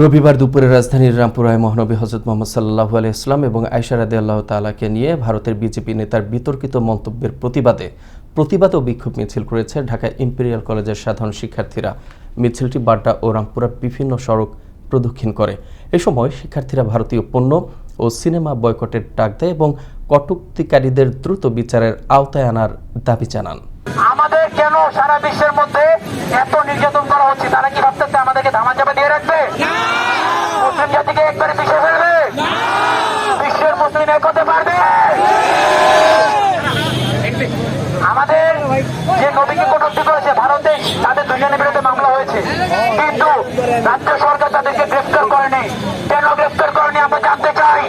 রবিবার দুপুরে রাজধানীর রামপুরায় মহানবী হজরত মোহাম্মদ সাল্লাহ আলাইসলাম এবং আয়সা রাদে আল্লাহ তালাকে নিয়ে ভারতের বিজেপি নেতার বিতর্কিত মন্তব্যের প্রতিবাদে প্রতিবাদ ও বিক্ষোভ মিছিল করেছে ঢাকা ইম্পেরিয়াল কলেজের সাধারণ শিক্ষার্থীরা। মিছিলটি বাড্ডা ও রামপুরার বিভিন্ন সড়ক প্রদক্ষিণ করে। এ সময় শিক্ষার্থীরা ভারতীয় পণ্য ও সিনেমা বয়কটের ডাক দেয় এবং কটুক্তিকারীদের দ্রুত বিচারের আওতায় আনার দাবি জানান। আমাদের কেন সারা বিশ্বের মধ্যে এত করা হচ্ছে তারা কি ভাবতেছে আমাদেরকে ধামা চাপা দিয়ে রাখবে? মুসলিম জাতিকে একবারে পিছিয়ে ফেলবে বিশ্বের মুসলিম এক হতে পারবে? আমাদের যে নবীকে কটূক্তি করেছে ভারতে তাদের দুজনের বিরুদ্ধে মামলা হয়েছে। কিন্তু রাজ্য সরকার তাদেরকে গ্রেফতার করেনি। কেন গ্রেফতার করেনি আমরা জানতে চাই।